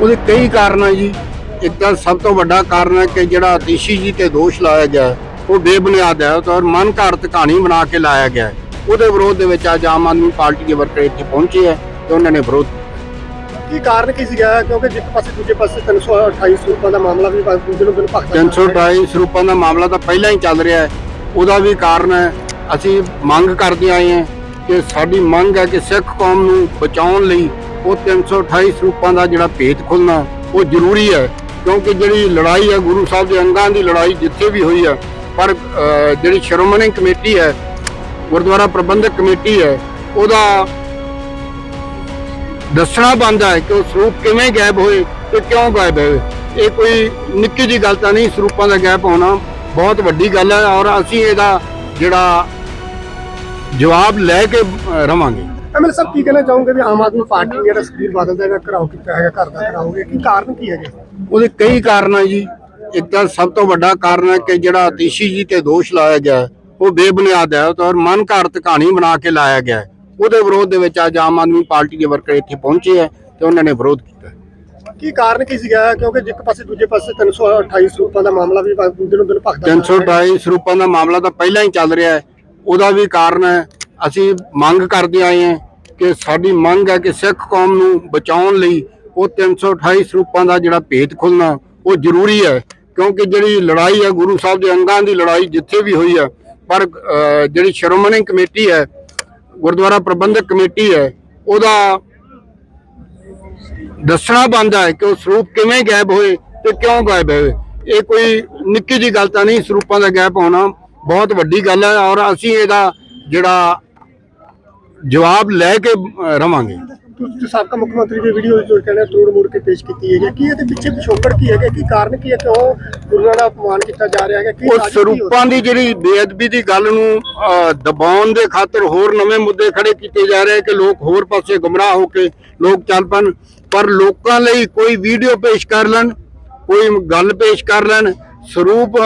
ਉਹਦੇ ਕਈ ਕਾਰਨ ਆ ਜੀ। ਇੱਕ ਤਾਂ ਸਭ ਤੋਂ ਵੱਡਾ ਕਾਰਨ ਹੈ ਕਿ ਜਿਹੜਾ ਅਤੀਸ਼ੀ ਜੀ ਤੇ ਦੋਸ਼ ਲਾਇਆ ਗਿਆ ਉਹ ਬੇਬੁਨਿਆਦ ਹੈ ਔਰ ਮਨ ਘੜਤ ਕਹਾਣੀ ਬਣਾ ਕੇ ਲਾਇਆ ਗਿਆ ਉਹਦੇ ਵਿਰੋਧ ਦੇ ਵਿੱਚ ਅੱਜ ਆਮ ਆਦਮੀ ਪਾਰਟੀ ਦੇ ਵਰਕਰ ਇੱਥੇ ਪਹੁੰਚੇ ਹੈ ਤੇ ਉਹਨਾਂ ਨੇ ਵਿਰੋਧ ਕੀ ਕਾਰਨ ਕੀ ਸੀਗਾ? ਕਿਉਂਕਿ ਇੱਕ ਪਾਸੇ ਦੂਜੇ ਪਾਸੇ 328 ਸਰੂਪਾਂ ਦਾ ਮਾਮਲਾ ਵੀ ਦੂਜੇ ਨੂੰ ਦਿਨ ਭਗਤਾ 328 ਸਰੂਪਾਂ ਦਾ ਮਾਮਲਾ ਤਾਂ ਪਹਿਲਾਂ ਹੀ ਚੱਲ ਰਿਹਾ ਹੈ। ਉਹਦਾ ਵੀ ਕਾਰਨ ਹੈ ਅਸੀਂ ਮੰਗ ਕਰਦੇ ਆਏ ਹਾਂ ਕਿ ਸਾਡੀ ਮੰਗ ਹੈ ਕਿ ਸਿੱਖ ਕੌਮ ਨੂੰ ਬਚਾਉਣ ਲਈ ਉਹ 328 ਸਰੂਪਾਂ ਦਾ ਜਿਹੜਾ ਭੇਤ ਖੁੱਲਣਾ ਉਹ ਜ਼ਰੂਰੀ ਹੈ। ਕਿਉਂਕਿ ਜਿਹੜੀ ਲੜਾਈ ਹੈ ਗੁਰੂ ਸਾਹਿਬ ਦੇ ਅੰਗਾਂ ਦੀ ਲੜਾਈ ਜਿੱਥੇ ਵੀ ਹੋਈ ਹੈ ਪਰ ਜਿਹੜੀ ਸ਼੍ਰੋਮਣੀ ਕਮੇਟੀ ਹੈ ਗੁਰਦੁਆਰਾ ਪ੍ਰਬੰਧਕ ਕਮੇਟੀ ਹੈ ਉਹਦਾ ਦੱਸਣਾ ਬਣਦਾ ਹੈ ਕਿ ਉਹ ਸਰੂਪ ਕਿਵੇਂ ਗਾਇਬ ਹੋਏ ਤੇ ਕਿਉਂ ਗਾਇਬ ਹੋਏ। ਇਹ ਕੋਈ ਨਿੱਕੀ ਜੀ ਗੱਲ ਤਾਂ ਨਹੀਂ ਸਰੂਪਾਂ ਦਾ ਗਾਇਬ ਹੋਣਾ ਬਹੁਤ ਵੱਡੀ ਗੱਲ ਹੈ ਔਰ ਅਸੀਂ ਇਹਦਾ ਜਿਹੜਾ ਜਵਾਬ ਲੈ ਕੇ ਰਵਾਂਗੇ। ਐਮਐਲ ਸਾਹਿਬ ਕੀ ਕਹਿਣਾ ਚਾਹੋਗੇ ਵੀ ਆਮ ਆਦਮੀ ਪਾਰਟੀ ਜਿਹੜਾ ਸੁਖਬੀਰ ਬਾਦਲ ਦਾ ਜਿਹੜਾ ਘਰਾਓ ਕੀਤਾ ਹੈਗਾ ਘਰ ਦਾ ਘਰਾਓਗੇ ਕੀ ਕਾਰਨ ਕੀ ਹੈਗੇ? ਉਹਦੇ ਕਈ ਕਾਰਨ ਹੈ ਜੀ। ਇੱਕ ਤਾਂ ਸਭ ਤੋਂ ਵੱਡਾ ਕਾਰਨ ਹੈ ਕਿ ਜਿਹੜਾ ਆਤੀਸ਼ੀ ਜੀ ਤੇ ਦੋਸ਼ ਲਾਇਆ ਗਿਆ ਉਹ ਬੇਬੁਨਿਆਦ ਹੈ ਔਰ ਮਨ ਘੜਤ ਕਹਾਣੀ ਬਣਾ ਕੇ ਲਾਇਆ ਗਿਆ ਹੈ। ਉਹਦੇ ਵਿਰੋਧ ਦੇ ਵਿੱਚ ਅੱਜ ਆਮ ਆਦਮੀ ਪਾਰਟੀ ਦੇ ਵਰਕਰ ਇੱਥੇ ਪਹੁੰਚੇ ਹੈ ਤੇ ਉਹਨਾਂ ਨੇ ਵਿਰੋਧ ਕੀਤਾ। ਕੀ ਕਾਰਨ ਕੀ ਸੀਗਾ? ਕਿਉਂਕਿ ਇੱਕ ਪਾਸੇ ਦੂਜੇ ਪਾਸੇ 328 ਸਰੂਪਾਂ ਦਾ ਮਾਮਲਾ ਵੀ ਦੂਜੇ ਨੂੰ ਦਿਨ ਭਗਤਾ 328 ਸਰੂਪਾਂ ਦਾ ਮਾਮਲਾ ਤਾਂ ਪਹਿਲਾਂ ਹੀ ਚੱਲ ਰਿਹਾ ਹੈ। ਉਹਦਾ ਵੀ ਕਾਰਨ ਹੈ ਅਸੀਂ ਮੰਗ ਕਰਦੇ ਆਏ ਹਾਂ ਕਿ ਸਾਡੀ ਮੰਗ ਹੈ ਕਿ ਸਿੱਖ ਕੌਮ ਨੂੰ ਬਚਾਉਣ ਲਈ ਉਹ 328 ਸਰੂਪਾਂ ਦਾ ਜਿਹੜਾ ਭੇਤ ਖੁੱਲਣਾ ਉਹ ਜ਼ਰੂਰੀ ਹੈ। ਕਿਉਂਕਿ ਜਿਹੜੀ ਲੜਾਈ ਹੈ ਗੁਰੂ ਸਾਹਿਬ ਦੇ ਅੰਗਾਂ ਦੀ ਲੜਾਈ ਜਿੱਥੇ ਵੀ ਹੋਈ ਹੈ ਪਰ ਜਿਹੜੀ ਸ਼੍ਰੋਮਣੀ ਕਮੇਟੀ ਹੈ ਗੁਰਦੁਆਰਾ ਪ੍ਰਬੰਧਕ ਕਮੇਟੀ ਹੈ, ਉਹਦਾ ਦੱਸਣਾ ਬਣਦਾ ਹੈ ਕਿ ਉਹ ਸਰੂਪ ਕਿਵੇਂ ਗਾਇਬ ਹੋਏ ਤੇ ਕਿਉਂ ਗਾਇਬ ਹੋਏ। ਇਹ ਕੋਈ ਨਿੱਕੀ ਜੀ ਗੱਲ ਤਾਂ ਨਹੀਂ, ਸਰੂਪਾਂ ਦਾ ਗਾਇਬ ਹੋਣਾ ਬਹੁਤ ਵੱਡੀ ਗੱਲ ਹੈ ਔਰ ਅਸੀਂ ਇਹਦਾ ਜਿਹੜਾ ਜਵਾਬ ਲੈ ਕੇ ਰਵਾਂਗੇ। ਤੁਸੀਂ ਸਾਬਕਾ ਮੁੱਖ ਮੰਤਰੀ ਦੀ ਵੀਡੀਓ ਜੋ ਕਹਿੰਦੇ ਤੋੜ ਮੋੜ ਕੇ ਪੇਸ਼ ਕੀਤੀ ਹੈਗੀ ਕੀ ਇਹਦੇ ਪਿੱਛੇ ਪਿਛੋਕੜ ਕੀ ਹੈਗਾ? ਕੀ ਕਾਰਨ ਕੀ ਹੈ ਕਿਉਂ ਗੁਰੂਆਂ ਦਾ ਅਪਮਾਨ ਕੀਤਾ ਜਾ ਰਿਹਾ ਹੈਗਾ? ਕੀ ਉਹ ਕੀ ਹੋ ਸਰੂਪਾਂ ਦੀ ਜਿਹੜੀ ਬੇਅਦਬੀ ਦੀ ਗੱਲ ਨੂੰ ਦਬਾਉਣ ਦੇ ਖਾਤਰ ਹੋਰ ਨਵੇਂ ਮੁੱਦੇ ਖੜੇ ਕੀਤੇ ਜਾ ਰਹੇ ਕਿ ਲੋਕ ਹੋਰ ਪਾਸੇ ਗੁੰਮਰਾਹ ਹੋ ਕੇ ਲੋਕ ਚੱਲ ਪਣ। ਪਰ ਲੋਕਾਂ ਲਈ ਕੋਈ ਵੀਡੀਓ ਪੇਸ਼ ਕਰ ਲੈਣ ਕੋਈ ਗੱਲ ਪੇਸ਼ ਕਰ ਲੈਣ ਸਰੂਪ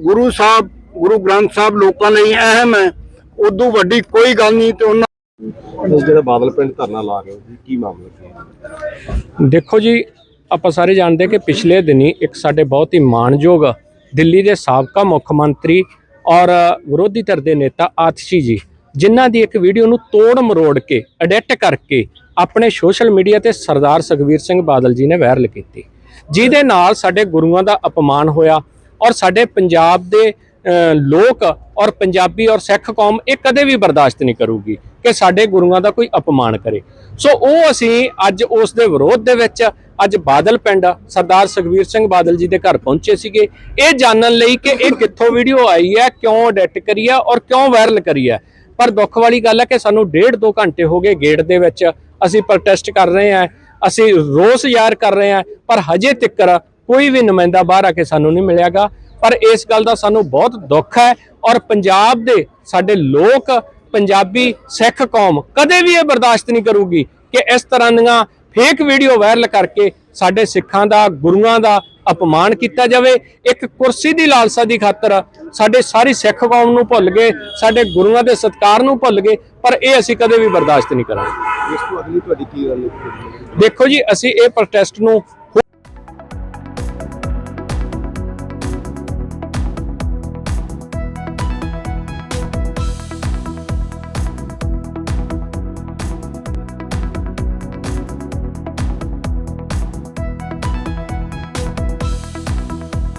ਗੁਰੂ ਸਾਹਿਬ ਗੁਰੂ ਗ੍ਰੰਥ ਸਾਹਿਬ ਲੋਕਾਂ ਲਈ ਅਹਿਮ ਹੈ। ਉਦੋਂ ਵੱਡੀ ਕੋਈ ਗੱਲ ਨਹੀਂ ਤੇ ਉਹਨਾਂ ਜਿਹੜਾ ਬਾਦਲ ਪਿੰਡ ਧਰਨਾ ਲਾ ਰਹੇ ਹੋ, ਜੀ, ਕੀ ਮਾਮਲਾ ਹੈ ਦੇਖੋ ਜੀ, ਆਪਾਂ ਸਾਰੇ ਜਾਣਦੇ ਕਿ ਪਿਛਲੇ ਦਿਨੀ ਇੱਕ ਸਾਡੇ ਬਹੁਤ ਹੀ ਮਾਣਯੋਗ ਦਿੱਲੀ ਦੇ ਸਾਬਕਾ ਮੁੱਖ ਮੰਤਰੀ ਔਰ ਵਿਰੋਧੀ ਧਿਰ ਦੇ ਨੇਤਾ ਆਤਸ਼ੀ ਜੀ, ਜਿਨ੍ਹਾਂ ਦੀ ਇੱਕ ਵੀਡੀਓ ਨੂੰ ਤੋੜ ਮਰੋੜ ਕੇ ਐਡਿਟ ਕਰਕੇ ਆਪਣੇ ਸੋਸ਼ਲ ਮੀਡੀਆ ਤੇ ਸਰਦਾਰ ਸੁਖਬੀਰ ਸਿੰਘ ਬਾਦਲ ਜੀ ਨੇ ਵਾਇਰਲ ਕੀਤੀ। ਜਿਹਦੇ ਨਾਲ ਸਾਡੇ ਗੁਰੂਆਂ ਦਾ ਅਪਮਾਨ ਹੋਇਆ ਔਰ ਸਾਡੇ ਪੰਜਾਬ ਦੇ ਲੋਕ ਔਰ ਪੰਜਾਬੀ ਔਰ ਸਿੱਖ ਕੌਮ ਇਹ ਕਦੇ ਵੀ ਬਰਦਾਸ਼ਤ ਨਹੀਂ ਕਰੂਗੀ ਕਿ ਸਾਡੇ ਗੁਰੂਆਂ ਦਾ ਕੋਈ ਅਪਮਾਨ ਕਰੇ। ਸੋ ਉਹ ਅਸੀਂ ਅੱਜ ਉਸ ਦੇ ਵਿਰੋਧ ਦੇ ਵਿੱਚ ਅੱਜ ਬਾਦਲ ਪਿੰਡ ਸਰਦਾਰ ਸੁਖਬੀਰ ਸਿੰਘ ਬਾਦਲ ਜੀ ਦੇ ਘਰ ਪਹੁੰਚੇ ਸੀਗੇ। ਇਹ ਜਾਣਨ ਲਈ ਕਿ ਇਹ ਕਿੱਥੋਂ ਵੀਡੀਓ ਆਈ ਹੈ, ਕਿਉਂ ਐਡਿਟ ਕਰੀ ਹੈ ਔਰ ਕਿਉਂ ਵਾਇਰਲ ਕਰੀ ਹੈ। ਪਰ ਦੁੱਖ ਵਾਲੀ ਗੱਲ ਹੈ ਕਿ ਸਾਨੂੰ ਡੇਢ ਦੋ ਘੰਟੇ ਹੋ ਗਏ ਗੇਟ ਦੇ ਵਿੱਚ ਅਸੀਂ ਪ੍ਰੋਟੈਸਟ ਕਰ ਰਹੇ ਹਾਂ, ਅਸੀਂ ਰੋਸ ਜ਼ਾਹਰ ਕਰ ਰਹੇ ਹਾਂ, ਪਰ ਹਜੇ ਤੱਕ ਕੋਈ ਵੀ ਨੁਮਾਇੰਦਾ ਬਾਹਰ ਆ ਕੇ ਸਾਨੂੰ ਨਹੀਂ ਮਿਲਿਆਗਾ। ਪਰ ਇਸ ਗੱਲ ਦਾ ਸਾਨੂੰ ਬਹੁਤ ਦੁੱਖ ਹੈ ਔਰ ਪੰਜਾਬ ਦੇ ਸਾਡੇ ਲੋਕ ਪੰਜਾਬੀ ਸਿੱਖ ਕੌਮ ਕਦੇ ਵੀ ਇਹ ਬਰਦਾਸ਼ਤ ਨਹੀਂ ਕਰੂਗੀ ਕਿ ਇਸ ਤਰ੍ਹਾਂ ਦੀਆਂ ਫੇਕ ਵੀਡੀਓ ਵਾਇਰਲ ਕਰਕੇ ਸਾਡੇ ਸਿੱਖਾਂ ਦਾ ਗੁਰੂਆਂ ਦਾ ਅਪਮਾਨ ਕੀਤਾ ਜਾਵੇ। ਇੱਕ ਕੁਰਸੀ ਦੀ ਲਾਲਸਾ ਦੀ ਖਾਤਰ ਸਾਡੇ ਸਾਰੀ ਸਿੱਖ ਕੌਮ ਨੂੰ ਭੁੱਲ ਗਏ ਸਾਡੇ ਗੁਰੂਆਂ ਦੇ ਸਤਿਕਾਰ ਨੂੰ ਭੁੱਲ ਗਏ ਪਰ ਇਹ ਅਸੀਂ ਕਦੇ ਵੀ ਬਰਦਾਸ਼ਤ ਨਹੀਂ ਕਰਾਂਗੇ। ਇਸ ਤੋਂ ਅਗਲੀ ਤੁਹਾਡੀ ਕੀ ਰਣਨੀਤੀ ਦੇਖੋ ਜੀ ਅਸੀਂ ਇਹ ਪ੍ਰੋਟੈਸਟ ਨੂੰ